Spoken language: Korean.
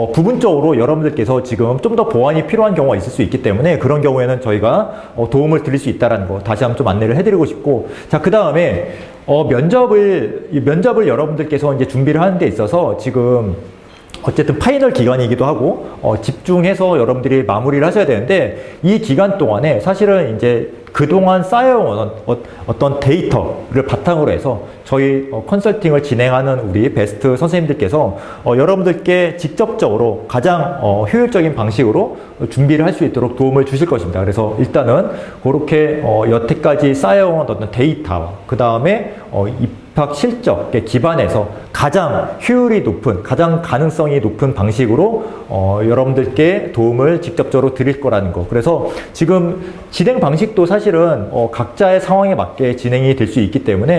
어, 부분적으로 여러분들께서 지금 좀 더 보완이 필요한 경우가 있을 수 있기 때문에 그런 경우에는 저희가 어, 도움을 드릴 수 있다는 거 다시 한번 좀 안내를 해드리고 싶고 자 그 다음에 어, 면접을 이 면접을 여러분들께서 이제 준비를 하는 데 있어서 지금 어쨌든 파이널 기간이기도 하고 어, 집중해서 여러분들이 마무리를 하셔야 되는데 이 기간 동안에 사실은 이제 그동안 쌓여온 어- 어떤 데이터를 바탕으로 해서 저희 어, 컨설팅을 진행하는 우리 베스트 선생님들께서 어, 여러분들께 직접적으로 가장 어, 효율적인 방식으로 준비를 할 수 있도록 도움을 주실 것입니다. 그래서 일단은 그렇게 어, 여태까지 쌓여온 어떤 데이터와 그 다음에 어, 입학 실적에 기반해서 가장 효율이 높은, 가장 가능성이 높은 방식으로 어, 여러분들께 도움을 직접적으로 드릴 거라는 거. 그래서 지금 진행 방식도 사실 은 어, 각자의 상황에 맞게 진행이 될 수 있기 때문에